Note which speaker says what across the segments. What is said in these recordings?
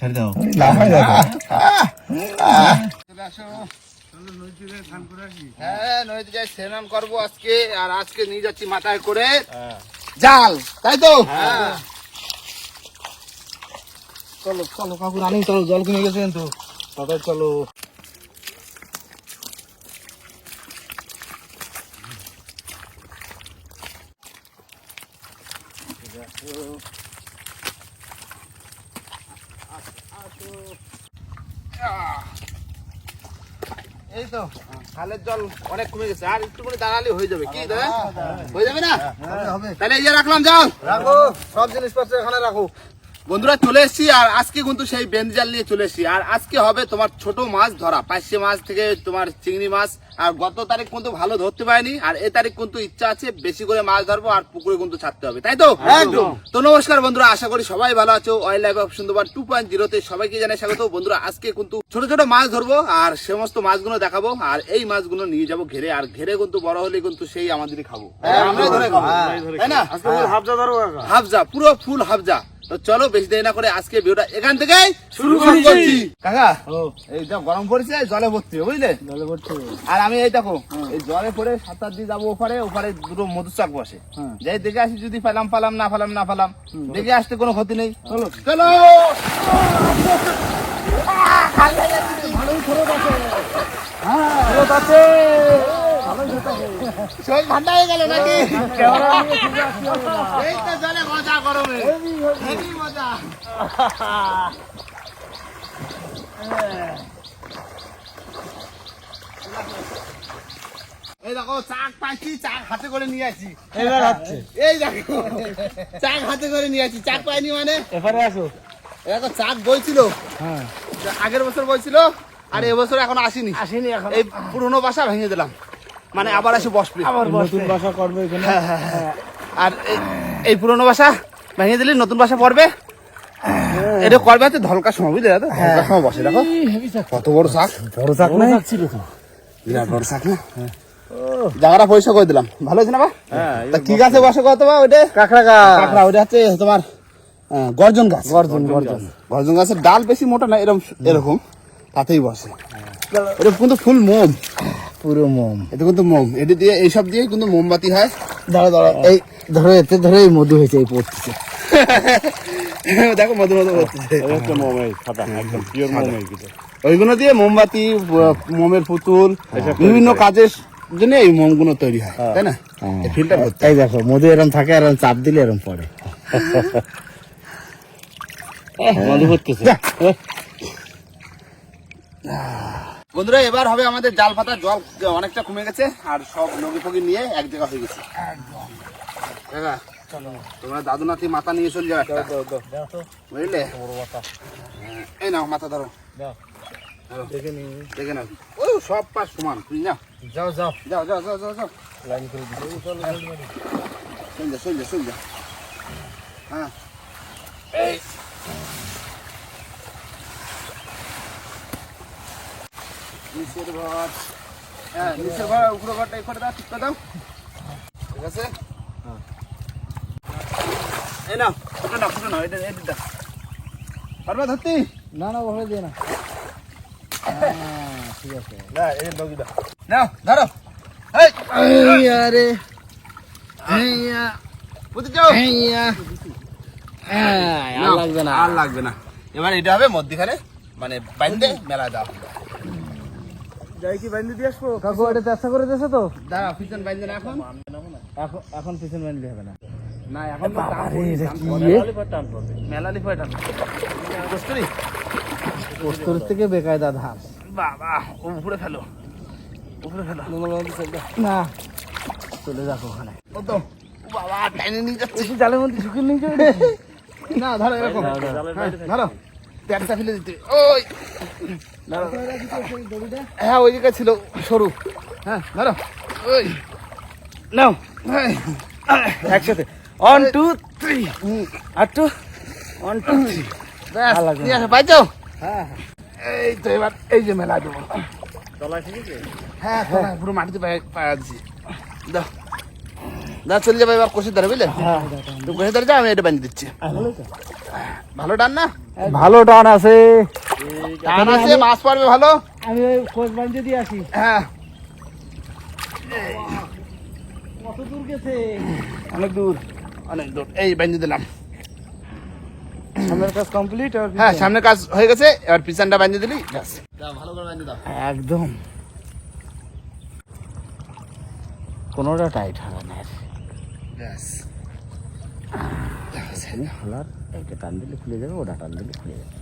Speaker 1: ছেড়ে দাও।
Speaker 2: হ্যাঁ নদীতে যাই স্নান করব আজকে আর আজকে নিয়ে যাচ্ছি মাথায় করে জাল তাই তো? চলো চলো কাকু রানি চলো জল কিনে গেছেন তো তাদের চলো এই তো খালের জল অনেক কমে গেছে। আর একটু করে দাঁড়ালে হয়ে যাবে। কি দাদা? হয়ে যাবে না? তাহলে ইয়ে রাখলাম জল
Speaker 3: রাখো সব জিনিসপত্র এখানে রাখো।
Speaker 2: বন্ধুরা চলে এসেছি আর আজকে কিন্তু সেই বেন্দ জাল নিয়ে চলে এসেছি। আর আজকে হবে তোমার ছোট মাছ ধরা পাঁচশে মাছ থেকে তোমার চিংড়ি মাছ। আর গত তারিখ কিন্তু ভালো ধরতে পারিনি আর এই তারিখ কিন্তু ইচ্ছা আছে বেশি করে মাছ ধরবো আর পুকুরে কিন্তু ছাড়তে হবে তাই তো?
Speaker 3: একদম।
Speaker 2: তো নমস্কার বন্ধুরা আশা করি সবাই ভালো আছো। Wildlife of Sundarban two point জিরোতে সবাইকে জানাই স্বাগত। বন্ধুরা আজকে কিন্তু ছোট ছোট মাছ ধরবো আর সমস্ত মাছগুলো দেখাবো আর এই মাছগুলো নিয়ে যাব ঘেরে আর ঘেরে কিন্তু বড় হলে কিন্তু সেই আমাদেরই খাব। আমরাই ধরে খাব। তাই না?
Speaker 3: হাফজা
Speaker 2: পুরো ফুল হাফজা। তো চলো বেশি দেরি না করে আজকে ভিডিওটা এখান থেকে শুরু করছি। কাকা এই যা গরম পড়েছে জলে ভর্তি হবে, বুঝলে?
Speaker 3: জলে পড়ছে
Speaker 2: আর আমি এই দেখো এই জলে পড়ে সাঁতার দিয়ে যাব ওপারে ওপারে দুটো মধু চাক বসে।
Speaker 3: হ্যাঁ।
Speaker 2: যাই দেখে আসি যদি পেলাম পালাম না পালাম না পালাম। দেখে আসতে কোনো ক্ষতি নেই। চলো। চলো!
Speaker 3: ফেরত আছে।
Speaker 2: শরীর ঠান্ডা হয়ে গেল নাকি? এই তো জলে মজা গরমে। হেভি মজা। এই দেখো চাক পাইছি চাক হাতে করে নিয়ে আসি।
Speaker 3: এবার হচ্ছে
Speaker 2: এই দেখো চাক হাতে করে নিয়ে আসি। চাক পাইনি মানে?
Speaker 3: এবারে আসো।
Speaker 2: দেখো চাক বইছিল।
Speaker 3: হ্যাঁ।
Speaker 2: আগের বছর বইছিল আর এবছর এখন আসেনি।
Speaker 3: আসেনি এখন।
Speaker 2: এই পুরনো বাসা ভেঙে দিলাম। মানে আবার এসে বসবে
Speaker 3: আবার নতুন বাসা করবে এখানে?
Speaker 2: আর এই- পুরনো বাসা ভেঙে দিলে নতুন বাসা পড়বে? এটা করবে হচ্ছে ধলকার সময় বুঝলে তো ধলকার সময় বসে দেখো। কত বড় শাক।
Speaker 3: বড় চাক নাই ছিল
Speaker 2: বিরাট বড় শাক না? জায়গাটা পয়সা করে দিলাম। ভালো হয়েছে না বা? তা কি গাছে বসে কত বা ওইটা?
Speaker 3: কাকড়া গা
Speaker 2: কাঁকড়া ওইটা হচ্ছে তোমার গর্জন গাছ।
Speaker 3: গর্জন গর্জন
Speaker 2: গর্জন। গাছের ডাল বেশি মোটা না এরকম এরকম। তাতেই বসে। এটা কিন্তু ফুল মোম।
Speaker 3: পুরো মোম।
Speaker 2: এটা কিন্তু মোম। এটা দিয়ে এইসব দিয়ে কিন্তু মোমবাতি হয়।
Speaker 3: দাঁড়া দাঁড়া এই ধরো এতে ধরে এই মধু হয়েছে এই পড়তেছে।
Speaker 2: দেখো মধু মধু করতেছে
Speaker 4: মোম এই সাদা একদম পিওর মোম এই
Speaker 2: ওইগুলো দিয়ে মোমবাতি মোমের পুতুল বিভিন্ন কাজের জন্য এই মোমগুলো তৈরি হয় তাই না? এই ফিল্টার করতে
Speaker 3: এই দেখো মধু এরম থাকে এরম চাপ দিলে এরম পড়ে।
Speaker 4: মধু করতেছে
Speaker 2: বন্ধুরা এবার হবে আমাদের জাল পাতা জল অনেকটা কমে গেছে আর সব নগি ফগি নিয়ে এক জায়গা হয়ে গেছে। তোমরা দাদু নাতি মাথা নিয়ে চলে যাও বুঝলে? হ্যাঁ, এই নাও মাথা ধরো। ধরো। দেখে নাও। ও সব পাশ সমান তুই না?
Speaker 3: যাও যাও।
Speaker 2: যাও যাও যাও যাও যাও।
Speaker 3: লাইন করে
Speaker 2: চল যা চল যা চল যা। হ্যাঁ। এই। নিচের ঘর। হ্যাঁ নিচের ঘর উপরে ঘরটা এই করে দাও ঠিক করে দাও। ঠিক আছে? এই নাও এটা এটা দাও পারবা ধরতে?
Speaker 3: না না দিয়ে না। হ্যাঁ, ঠিক আছে।
Speaker 2: না এই লগি দাও। নাও ধরো। এই
Speaker 3: আরে হেইয়া
Speaker 2: বুঝতে যাও
Speaker 3: হ্যাঁ আর লাগবে না।
Speaker 2: আর লাগবে না। এবার এটা হবে মধ্যখানে মানে বাইন্দে মেলা দাও
Speaker 3: যাই কি বাইন্ধে দিয়ে আসব? কাকু এটা চেষ্টা করে দিয়েছে তো?
Speaker 2: দাঁড়া পিছন বাইন্দে না এখন?
Speaker 3: এখন এখন পিছন বাঁধলে হবে না।
Speaker 2: না এখন তো দাম
Speaker 3: আরে
Speaker 2: পড়বে,
Speaker 3: এটা
Speaker 2: দাম
Speaker 3: কি?
Speaker 2: পড়বে।
Speaker 3: রে?
Speaker 2: মেলা লিফা এটা কস্তুরি?
Speaker 3: পোস্তর থেকে বেকায়দা ধান।
Speaker 2: বাবা ও উপরে ফেলো। উপরে ফেলো।
Speaker 3: না চলে যাক ওখানে।
Speaker 2: ও তো বাবা টাইনে নিয়ে যাচ্ছে।
Speaker 3: জালের মধ্যে ঝুঁকে নিয়ে যাবে
Speaker 2: না ধরো এরকম। হ্যাঁ, ধরো প্যান্টটা ফেলে দিতে। ওই। হ্যাঁ ওই দিকে ছিল সরু। হ্যাঁ ধরো ওই। নাও।
Speaker 3: একসাথে। ওয়ান টু থ্রি আর টু ওয়ান টু থ্রি
Speaker 2: পাইছো
Speaker 3: হ্যাঁ।
Speaker 2: এই তো এবার এই যে মেলা দেবো। হ্যাঁ পুরো মাটিতে দিছি দাও। না চলে যাবে এবার কষে ধরে বুঝলে? তুমি কষে ধরে যাও আমি এটা বানিয়ে দিচ্ছি। ভালো টান না?
Speaker 3: ভালো টান আছে।
Speaker 2: টান আছে মাছ পারবে ভালো।
Speaker 3: আমি ওই খোঁজ বাঞ্জে দিয়ে আসি।
Speaker 2: হ্যাঁ।
Speaker 3: কত দূর গেছে?
Speaker 2: অনেক দূর অনেক দূর। এই বানিয়ে দিলাম।
Speaker 3: সামনের কাজ কমপ্লিট আর
Speaker 2: হ্যাঁ সামনে কাজ হয়ে গেছে এবার পিছনটা বানিয়ে দিলি ব্যাস। ভালো করে বানিয়ে দাও।
Speaker 3: একদম। কোনোটা টাইট হবে না।
Speaker 2: ব্যাস।
Speaker 3: হালার একটা টান দিলে খুলে যাবে ওটা টান দিলে খুলে যাবে।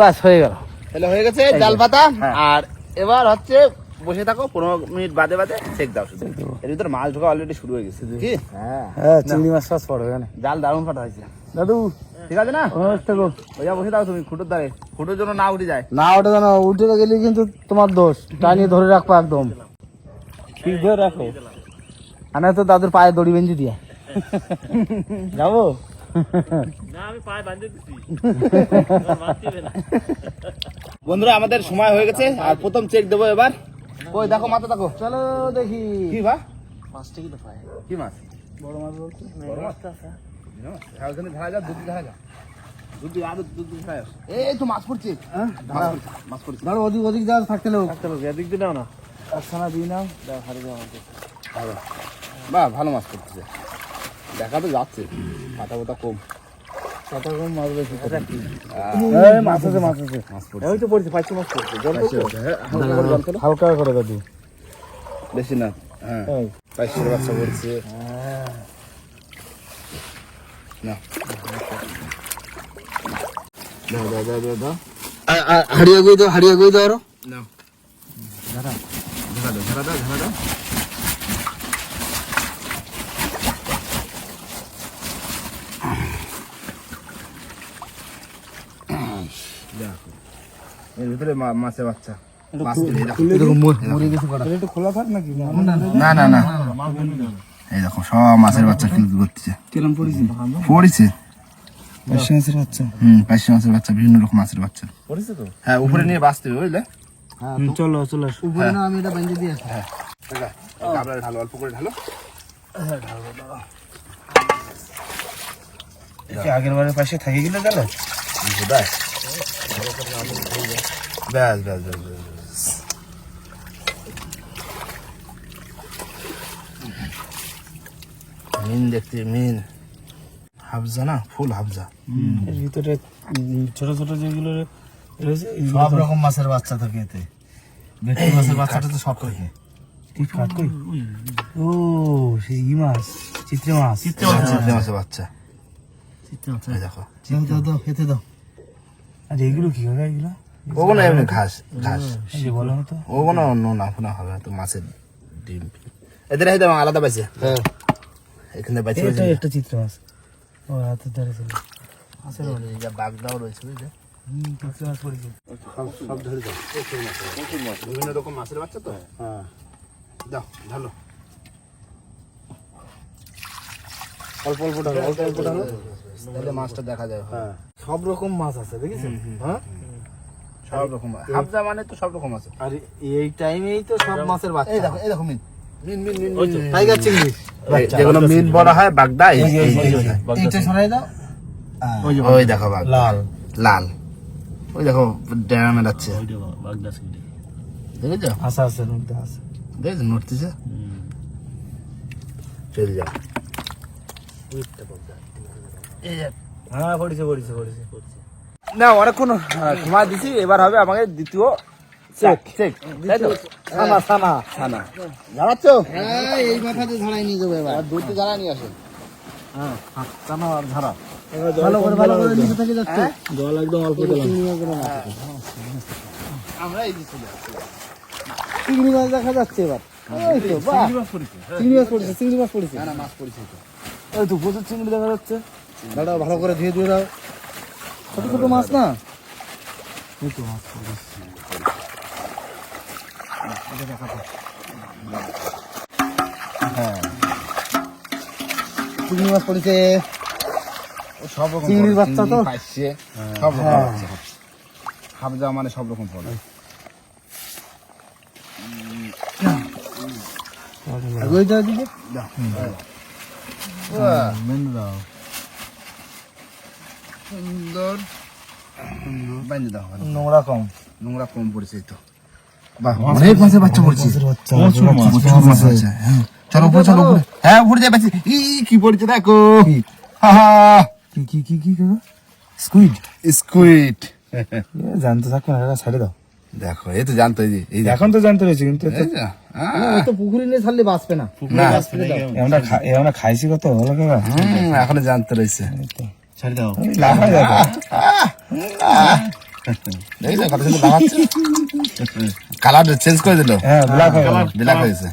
Speaker 3: বাস হয়ে গেল।
Speaker 2: তাহলে হয়ে গেছে ডাল পাতা আর এবার হচ্ছে বসে থাকো পনেরো মিনিট বাদে বাদে চেক দাও শুধু। এর ভিতরে মাছ ঢোকা অলরেডি শুরু হয়ে গেছে। কি?
Speaker 3: হ্যাঁ। হ্যাঁ চিংড়ি মাছ টাছ পড়বে না
Speaker 2: জাল দারুণ ফাটা হয়েছে।
Speaker 3: দাদু
Speaker 2: ঠিক আছে না?
Speaker 3: থাকো
Speaker 2: ওইটা বসে দাও তুমি খুঁটোর দ্বারে খুঁটোর জন্য না উঠে যায়।
Speaker 3: না ওটা জানো উল্টে গেলে কিন্তু তোমার দোষ। টানিয়ে ধরে রাখব একদম। ঠিক ধরে রাখো। না তো দাদুর পায়ে দড়ি বেঁধে দিয়ে। যাব?
Speaker 2: বন্ধুরা আমাদের সময় হয়ে গেছে আর প্রথম চেক দেবো এবার। ওই দেখো মাথা দেখো।
Speaker 3: চলো দেখি।
Speaker 2: কি বা?
Speaker 3: মাছটা কি পায়।
Speaker 2: কি মাছ?
Speaker 3: বড় মাছ বলছো
Speaker 2: বড় মাছ? হ্যাঁ, ওখানে যাও দুধ দুধ আরও দুধ এই তো মাছ পড়ছে।
Speaker 3: হ্যাঁ?
Speaker 2: মাছ পড়ছে,
Speaker 3: ধরো ওদিক ওদিক থাকতে লোক।
Speaker 4: থাকতে হবে এদিক দিয়ে না।
Speaker 3: দাও যাও আমাকে।
Speaker 2: ভালো। বাহ ভালো মাছ পড়তেছে। দেখা তো যাচ্ছে। পাতা পাতা কম।
Speaker 3: রকম মাছ বেশি মাছ আছে মাছ আছে।
Speaker 2: পড়ছে।
Speaker 4: ওই তো পড়ছে পাঁচশো মাছ পড়ছে।
Speaker 2: হ্যাঁ, হালকা করে
Speaker 3: দাদু
Speaker 2: বেশি না হ্যাঁ। পাঁচশোর বাচ্চা পড়ছে। না।
Speaker 3: হারিয়ে গই দাও হারিয়ে গই দাও আরও।
Speaker 2: নাও ঝাড়া ঝাড়া দাও ঝাড়া দাও ঝাড়া দাও দেখো এর ভিতরে মাছের বাচ্চা। মাছ তুলে এই দেখো।
Speaker 3: মরে গেছে কটা একটু খোলা থাক নাকি?
Speaker 2: না না না এই দেখো সব মাছের বাচ্চা কিলকি করতেছে
Speaker 3: কিরম পড়েছি?
Speaker 2: পড়েছে?
Speaker 3: পাঁচশো মাছের বাচ্চা।
Speaker 2: হুম পাঁচশো মাছের বাচ্চা বিভিন্ন রকম মাছের বাচ্চা।
Speaker 4: পড়েছে তো?
Speaker 2: হ্যাঁ উপরে নিয়ে বাঁচতে হবে বুঝলে?
Speaker 3: হ্যাঁ চলো চলো উপরে না আমি এটা বেঁধে দিয়ে আসি।
Speaker 2: হ্যাঁ। ঢালো অল্প করে ঢালো।
Speaker 3: আগের বারের পাশে থাকে গেলে গেল
Speaker 2: ব্যাস। ব্যাস ব্যাস ব্যাস ব্যাস মিন দেখতে মিন। হাফজা না? ফুল হাফজা।
Speaker 3: এর ভিতরে ছোট ছোট যেগুলো রয়েছে সব রকম মাছের বাচ্চা থাকে এতে। ভেটকি মাছের বাচ্চাটা তো সব থাকে। ও সেই ই মাছ চিত্রে মাছ। চিত্রে
Speaker 2: চিংড়ি মাছের বাচ্চা।
Speaker 3: চিত্রে মাছ
Speaker 2: দেখো
Speaker 3: দাও দাও দাও খেতে দাও। আর এগুলো কি হবে? এগুলো?
Speaker 2: ওগুলো এমনি ঘাস ঘাস।
Speaker 3: এই যে বলো তো।
Speaker 2: ওগুলো অন্য না ফোনা হবে তো মাছের ডিম এদের দাম আলাদা পাইছে।
Speaker 3: হ্যাঁ।
Speaker 2: এখানে পাইছে
Speaker 3: এটা একটা চিত্র মাছ ও হাতের ধারে ছিল। মাছের বলে
Speaker 2: বাগদাও রয়েছে বুঝলে?
Speaker 3: হুম চিত্রে মাছ পড়েছে।
Speaker 2: সব ধরে দাও প্রচুর মাছ প্রচুর মাছ বিভিন্ন রকম মাছের বাচ্চা তো?
Speaker 3: হ্যাঁ।
Speaker 2: দাও ঢালো
Speaker 3: অল্প অল্প অল্প অল্প ঢালো
Speaker 2: তাহলে মাছটা দেখা যায়
Speaker 3: হ্যাঁ। সব রকম মাছ আছে দেখিছেন? হ্যাঁ?
Speaker 2: সব রকম হাফজা মানে তো সব রকম আছে।
Speaker 3: আর এই টাইমেই তো সব মাছের বাচ্চা।
Speaker 2: এই দেখো এই দেখো মিন। মিন মিন মিন
Speaker 3: টাইগার চিংড়ি।
Speaker 2: যেগুলো মিন বলা হয় বাগদা এই
Speaker 3: এইটা সরাই দাও।
Speaker 2: ওই দেখো বাগ
Speaker 3: লাল।
Speaker 2: লাল। ওই দেখো ড্যাম যাচ্ছে
Speaker 4: বাগদা চিংড়ি।
Speaker 2: দেখেছ?
Speaker 3: আশা আছে আছে।
Speaker 2: দেখেছ? নড়তেছে। চলে যাও এই যে
Speaker 3: এই
Speaker 2: এই
Speaker 3: চিংড়ি মাছ দেখা যাচ্ছে এবার চিংড়ি মাছ পড়েছে। চিংড়ি মাছ পড়েছে
Speaker 2: মাছ পড়েছে
Speaker 3: ওই তো প্রচুর চিংড়ি দেখা যাচ্ছে। দাঁড়াও ভালো করে ধুয়ে ধুয়ে দাও ছোট ছোট মাছ না মাছ হ্যাঁ চিংড়ি মাছ পড়েছে
Speaker 2: সব রকম
Speaker 3: চিংড়ির
Speaker 2: ফল,
Speaker 3: বাচ্চা তো?
Speaker 2: চিংড়ি, সব রকম
Speaker 3: হ্যাঁ।
Speaker 2: বাচ্চা। হাফজা মানে সব রকম ফল
Speaker 3: দিকে
Speaker 2: দাও।
Speaker 3: দাও
Speaker 2: সুন্দর। দাও
Speaker 3: নোংরা কম।
Speaker 2: নোংরা কম পড়েছে এই তো। অনেক বাচ্চা পড়ছে। হ্যাঁ চলো উপরে চলো উপরে। হ্যাঁ উপরে যাই বাচ্চা। ই কি পড়ছে দেখো। হা হা।
Speaker 3: কি কি কি কি স্কুইড
Speaker 2: স্কুইড
Speaker 3: জানতে না দাও।
Speaker 2: দেখো এই তো জানতো এই যে এই দেখো।
Speaker 3: এখন তো জানতে রয়েছে কিন্তু তো- পুকুরে নিয়ে ছাড়লে বাঁচবে না।
Speaker 2: না।
Speaker 3: আমরা আমরা খাইছি কত
Speaker 2: এখনও জানতে রয়েছে।
Speaker 4: ছেড়ে দাও
Speaker 3: লাফায় দেখো
Speaker 2: এই তো কত সুন্দর লাফাচ্ছে কালার চেঞ্জ করে দিল
Speaker 3: হ্যাঁ ব্ল্যাক হয়ে
Speaker 2: ব্ল্যাক হয়েছে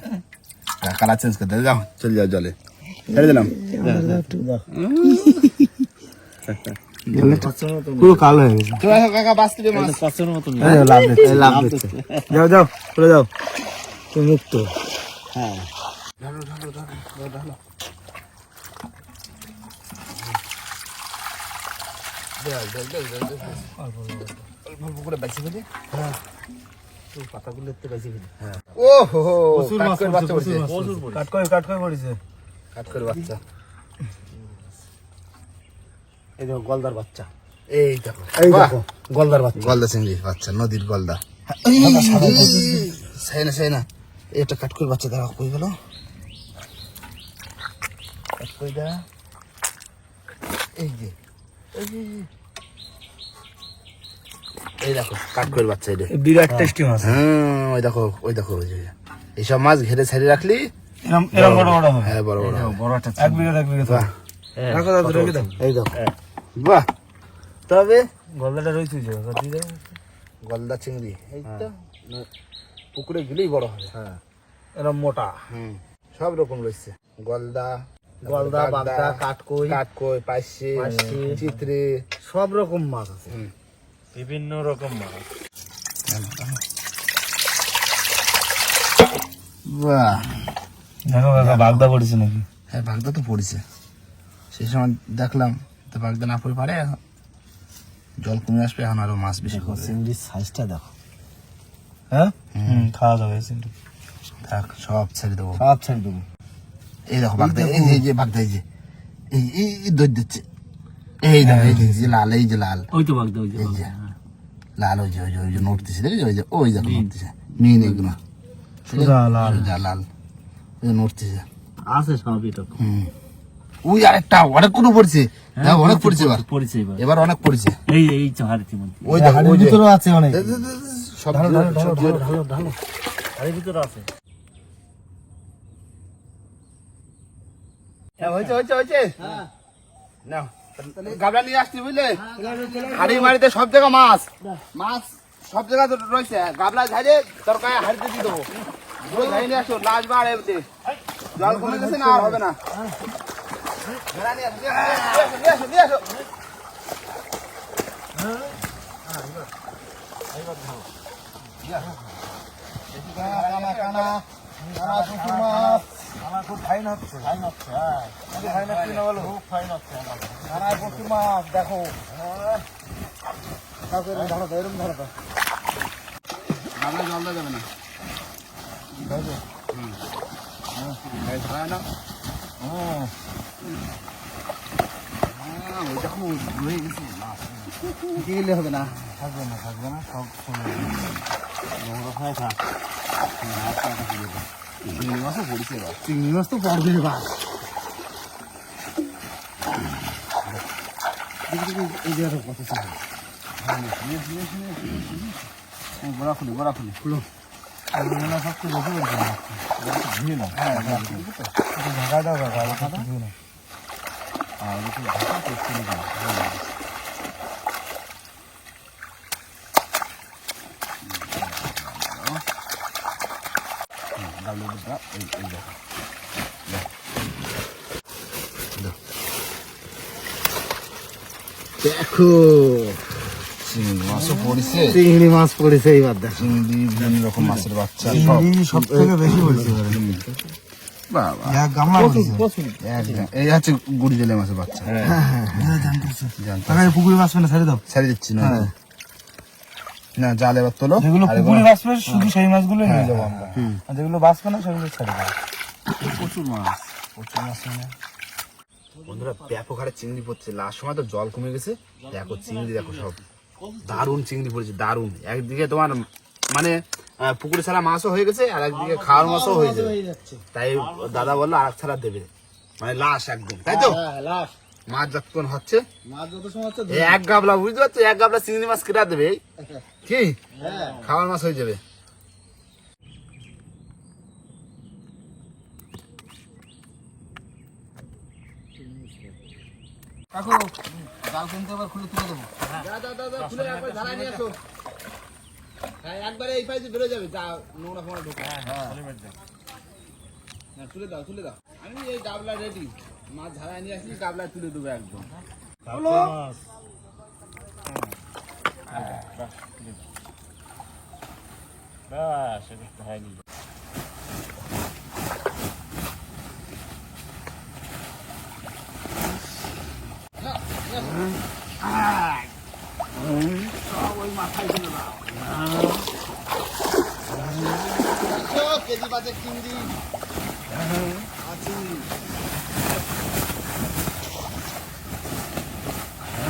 Speaker 2: কালার চেঞ্জ করে দিল যাও চলে যাও জলে ছেড়ে দিলাম
Speaker 3: পুরো কালো হয়ে গেছে
Speaker 2: কাকা
Speaker 3: যাও, লাভ দিচ্ছে লাভ দিচ্ছে যাও যাও চলে যাও তুমি মুক্ত
Speaker 2: অল্প করে বেশি করে
Speaker 3: পাতাগুলো একটু বেশি ফেলি।
Speaker 2: ও হো হো কাট করে বাচ্চা পড়ছে
Speaker 3: কাট করে কাট করে পড়েছে।
Speaker 2: কাট করে বাচ্চা।
Speaker 3: এই দেখো গলদার বাচ্চা।
Speaker 2: এই দেখো।
Speaker 3: এই দেখো গলদার বাচ্চা।
Speaker 2: গলদা চিংড়ি বাচ্চা নদীর গলদা। সেই না সেই না। এটা কাট করে বাচ্চা দাঁড়া কই গেল? কাট করে দাঁড়া এই যে এই দেখো বাচ্চা এটা।
Speaker 3: বিরাট টেস্টি মাছ।
Speaker 2: হ্যাঁ ওই দেখো ওই দেখো ওই যে। এইসব মাছ ঘেরে ছাড়িয়ে রাখলি
Speaker 3: এরম এরম বড় বড় হবে
Speaker 2: হ্যাঁ বড় বড়।
Speaker 4: বড় একটা
Speaker 3: এক বিঘা এক বিঘা
Speaker 2: বাহ।
Speaker 3: রাখো দাদু রেখে দাও। এই
Speaker 2: বাহ।
Speaker 3: তবে গলদাটা রয়েছে যে
Speaker 2: গলদা চিংড়ি এই তো। পুকুরে গেলেই বড় হবে।
Speaker 3: হ্যাঁ। এরম মোটা।
Speaker 2: হুম। সব রকম রয়েছে। গলদা
Speaker 3: গলদা বাগদা কাটকই
Speaker 2: কাটকই পাইসি, চিত্রে
Speaker 3: সব রকম মাছ আছে।
Speaker 4: বিভিন্ন রকম মাছ
Speaker 2: বাহ।
Speaker 3: দেখো কাকা বাগদা পড়েছে নাকি?
Speaker 2: হ্যাঁ বাগদা তো পড়েছে। সেই সময় দেখলাম তো বাগদা না পড়ে পারে এখন জল কমে আসবে এখন আরও মাছ বেশি করবে
Speaker 3: চিংড়ির সাইজটা দেখো। হ্যাঁ? খাওয়া যাবে
Speaker 2: থাক সব ছেড়ে দেবো।
Speaker 3: সব ছেড়ে দেবো।
Speaker 2: এই দেখো বাগদা এই যে- যে বাগদা এই যে এই এই দই দিচ্ছে। এই দেখো এই যে- লাল এই যে লাল।
Speaker 4: ওই তো বাগদা ওই যে
Speaker 2: এই যে লাল ওই যে ওই যে ওই যে নড়তেছে দেখেছ? ওই যে ওই দেখো নড়তেছে। মিন এগুলো।
Speaker 3: লাল।
Speaker 2: লাল। ওই যে নড়তেছে।
Speaker 4: আছে সব এরকম
Speaker 2: হুম। ওই আরেকটা অনেক কোনো পড়ছে। দেখো অনেক পড়ছে এবার।
Speaker 4: পড়েছে এবার।
Speaker 2: এবার অনেক পড়ছে।
Speaker 4: এই এই তো হাড়িতে মধ্যে।
Speaker 2: ওই দেখো ওই
Speaker 3: ভিতরে আছে অনেক।
Speaker 2: সব
Speaker 3: ঢালো ঢালো ঢালো ঢালো ঢালো।
Speaker 4: হাড়ির ভিতরে আছে।
Speaker 2: হয়েছে হয়েছে হয়েছে নাও গাবলা নিয়ে আসছি বুঝলে হাড়ি মারিতে সব জায়গা মাছ মাছ সব জায়গা রয়েছে গাবলা ঝাড়ে তরকারি হাড়িতে দিয়ে দেবো পুরো ঝাড়ি নিয়ে আসো লাশ বার এমতে জল কমে গেছে না আর হবে না। কানা, কানা, কানা, মাছ।
Speaker 3: ফাইন হচ্ছে। ফাইন হচ্ছে হ্যাঁ। ফাইন হচ্ছে। না বলো খুব ফাইন হচ্ছে পুঁটি মাছ দেখো। কাউকে এরম ধরো তো, এরম ধরো তো।
Speaker 2: গাবলা জল দেওয়া যাবে না? হুম। ধরা। আহ, দেখো, রয়ে মাছ।
Speaker 3: গেলে হবে না? থাকবে না থাকবে না সব সময়
Speaker 2: চিংড়ি মাছও পড়েছে এবার।
Speaker 3: চিংড়ি মাছ তো পড়বে বাস এই যে আরও কত চিংড়ি
Speaker 2: এই গোড়া খুলি, গোড়া খুলি।
Speaker 3: এগুলো সবচেয়ে বেশি বলছে ধুয়ে না
Speaker 2: হ্যাঁ,
Speaker 3: একটু ঢাকা দাও কাকা একটু
Speaker 2: দুটা, এই, এই দেখো।
Speaker 3: দেখো
Speaker 2: চিংড়ি মাছও পড়েছে
Speaker 3: চিংড়ি মাছ পড়েছে এইবার দেখো
Speaker 2: চিংড়ি বিভিন্ন রকম মাছের বাচ্চা সব
Speaker 3: থেকে বেশি পড়েছে পুকুরে বাঁচবে না ছেড়ে দাও
Speaker 2: ছেড়ে দিচ্ছি না
Speaker 3: হ্যাঁ।
Speaker 2: না জাল এবার তোলো।
Speaker 3: যেগুলো পুকুরে বাঁচবে শুধু সেই মাছগুলো নিয়ে যাব আমরা। আর যেগুলো বাঁচবে না সেগুলো ছেড়ে দেবো
Speaker 2: প্রচুর মাছ।
Speaker 3: প্রচুর মাছ
Speaker 2: বন্ধুরা ব্যাপক হারে চিংড়ি পড়ছে। লাস্ট সময় তো জল কমে গেছে। দেখো চিংড়ি দেখো সব। দারুণ চিংড়ি পড়েছে দারুণ। একদিকে তোমার মানে আহ, পুকুরে ছাড়া মাছও হয়ে গেছে আর একদিকে খাওয়ার মাছও হয়ে যাবে। তাই দাদা বলল আর ছাড়া দেবে। মানে লাশ একদম তাই তো?
Speaker 3: লাস্ট
Speaker 2: মাছ যতক্ষণ হচ্ছে
Speaker 3: মাছ যত সময় হচ্ছে
Speaker 2: এক গাবলা বুঝতে পারছ? এক গাবলা চিংড়ি মাছ কেটা দেবে। কি? খাওয়ার মাছ হয়ে যাবে।
Speaker 3: কাকু জাল কিনতে এবার খুলে তুলে দেবো।
Speaker 2: হ্যাঁ, একবারে এই পাইছে বেরো যাবে যা নোংরা ফোনা ঢোকে। হ্যাঁ তুলে দাও তুলে দাও। আমি এই গাবলা রেডি মাছ ঝাড়াই নিয়ে আসলি গাবলা তুলে দেবো একদম।
Speaker 4: মাছ। বাস হয়নি।
Speaker 2: কেজি বাজে চিংড়ি। আর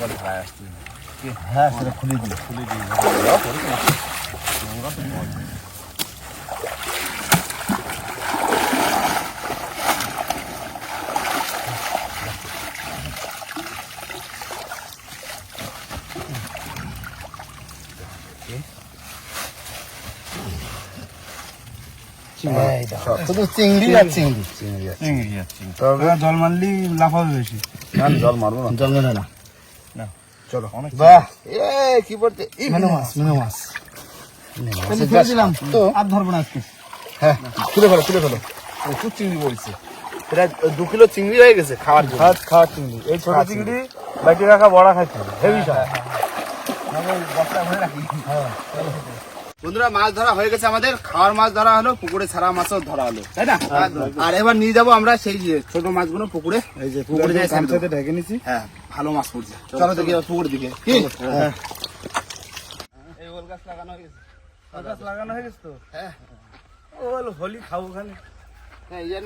Speaker 3: ঘরে থাকি না হ্যাঁ সেটা খুলে দিই খুলে দিই শুধু চিংড়ি আর চিংড়ি। চিংড়ি। আর
Speaker 4: চিংড়ি।
Speaker 3: তবে জল মারলি লাফাবে বেশি।
Speaker 2: জল মারবো না।
Speaker 3: জল মেরে না।
Speaker 2: চলো।
Speaker 4: অনেক
Speaker 2: বাহ। এ কি পড়ছে
Speaker 3: মেনো মাছ মেনো মাছ। ছেড়ে দিলাম তো? আর ধরবো না আজকে।
Speaker 2: হ্যাঁ তুলে ফেলো তুলে ফেলো। প্রচুর চিংড়ি পড়ছে। এটা দু কিলো চিংড়ি হয়ে গেছে খাওয়ার জন্য।
Speaker 3: খাওয়া খাওয়া চিংড়ি। এই ছোট চিংড়ি বাইটে রাখা বড়া হবে। হেভি স্বাদ
Speaker 2: বন্ধুরা মাছ ধরা হয়ে গেছে আমাদের। খাওয়ার মাছ ধরা হলো পুকুরে ছাড়া মাছও ধরা হলো। তাই না? আর এবার নিয়ে যাব আমরা সেই যে ছোট মাছগুলো পুকুরে।
Speaker 3: এই যে
Speaker 2: পুকুরে ছেড়ে
Speaker 3: ঢেকে নিছি।
Speaker 2: হ্যাঁ ভালো মাছ পড়ছে। চলো দেখি পুকুরের দিকে। কি? এই ওল গাছ লাগানো হয়ে গেছে।
Speaker 3: গাছ লাগানো হয়ে গেছে তো?
Speaker 2: হ্যাঁ।
Speaker 3: ও হোলি খাব খানে।
Speaker 2: হ্যাঁ ইয়ে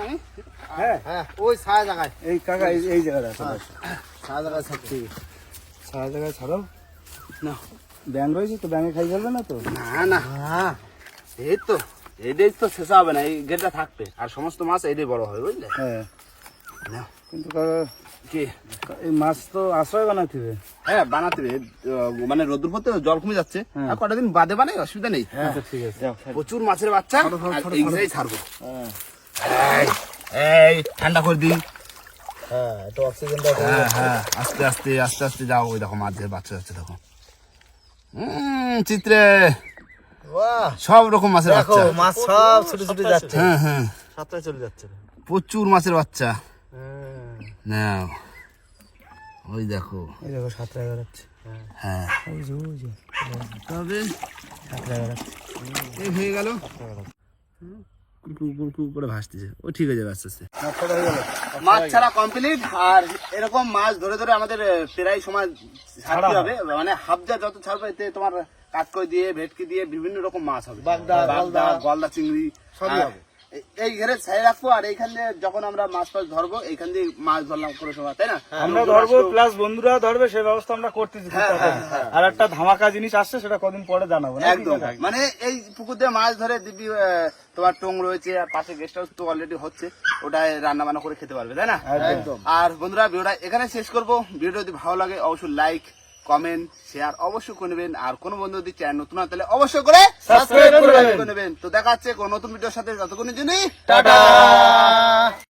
Speaker 3: হ্যাঁ।
Speaker 2: হ্যাঁ ওই ছায়া জায়গায়।
Speaker 3: এই কাকা এই জায়গাটা
Speaker 2: ছায়া জায়গায় ছাড়ছি
Speaker 3: সারা জায়গায় ছাড়াও
Speaker 2: না।
Speaker 3: ব্যাং রয়েছে তো ব্যাঙে খাই ফেলবে না তো?
Speaker 2: না না। এই তো এটাই তো শেষ হবে না এই গেটটা থাকবে। আর সমস্ত মাছ এটাই বড় হবে বুঝলে?
Speaker 3: হ্যাঁ।
Speaker 2: নাও।
Speaker 3: কিন্তু
Speaker 2: কি
Speaker 3: এই মাছ তো আশ্রয় বানাতে হবে
Speaker 2: হ্যাঁ বানাতে হবে মানে রোদ্দুর পড়তে জল কমে যাচ্ছে।
Speaker 3: হ্যাঁ।
Speaker 2: আর কটা দিন বাদে বানাই অসুবিধা নেই।
Speaker 3: আচ্ছা ঠিক আছে।
Speaker 2: প্রচুর মাছের বাচ্চা এইগুলোই ছাড়বো।
Speaker 3: হ্যাঁ।
Speaker 2: এই, ঠান্ডা করে দিই।
Speaker 3: হ্যাঁ একটু অক্সিজেনটা
Speaker 2: হ্যাঁ হ্যাঁ আস্তে আস্তে আস্তে আস্তে যাও ওই দেখো মাছের বাচ্চা যাচ্ছে দেখো। চিত্রে।
Speaker 3: বাহ।
Speaker 2: সব রকম মাছের বাচ্চা।
Speaker 3: মাছ সব ছোট ছোট যাচ্ছে।
Speaker 2: হ্যাঁ হ্যাঁ।
Speaker 3: সাতটায় চলে যাচ্ছে।
Speaker 2: প্রচুর মাছের বাচ্চা।
Speaker 3: হ্যাঁ।
Speaker 2: নাও। ওই দেখো।
Speaker 3: এই দেখো সাতটায় বেড়াচ্ছে।
Speaker 2: হ্যাঁ।
Speaker 3: ওই যে ওই যে।
Speaker 2: তবে
Speaker 3: সাতটায় বেড়াচ্ছে।
Speaker 2: এই হয়ে গেল। করে ভাসতেছে ও ঠিক আস্তে আস্তে
Speaker 3: হয়ে
Speaker 2: মাছ ছাড়া কমপ্লিট আর এরকম মাছ ধরে ধরে আমাদের প্রায় সময় ছাড়তে হবে মানে হাফজা যত ছাড়বে এতে তোমার কাটকই দিয়ে ভেটকি দিয়ে বিভিন্ন রকম মাছ হবে
Speaker 3: বাগদা। গলদা
Speaker 2: চিংড়ি
Speaker 3: সবই হবে।
Speaker 2: এই- ঘেরে ছেড়ে রাখব আর এইখানে যখন আমরা মাছ ফাছ ধরবো এইখান দিয়ে মাছ ধরলাম করে সময় তাই না?
Speaker 3: আমরা ধরবো প্লাস বন্ধুরা ধরবে সেই ব্যবস্থা আমরা করতেছি
Speaker 2: হ্যাঁ। হ্যাঁ,
Speaker 3: আর একটা ধামাকা জিনিস আসছে সেটা কদিন পরে জানাব
Speaker 2: একদম। মানে এই পুকুর দিয়ে মাছ ধরে দিবি তোমার টং রয়েছে আর পাশে গেস্ট হাউস তো অলরেডি হচ্ছে ওটায় রান্না বান্না করে খেতে পারবে তাই না?
Speaker 3: একদম।
Speaker 2: আর বন্ধুরা ভিডিওটা এখানে শেষ করব। ভিডিও যদি ভালো লাগে অবশ্যই লাইক কমেন্ট শেয়ার অবশ্যই করে নেবেন। আর কোন বন্ধু যদি চ্যানেল নতুন হয় তাহলে অবশ্যই করে
Speaker 3: সাবস্ক্রাইব করে নেবেন।
Speaker 2: তো দেখা যাচ্ছে কোন নতুন ভিডিওর সাথে যতক্ষণের জন্যই
Speaker 3: টাটা!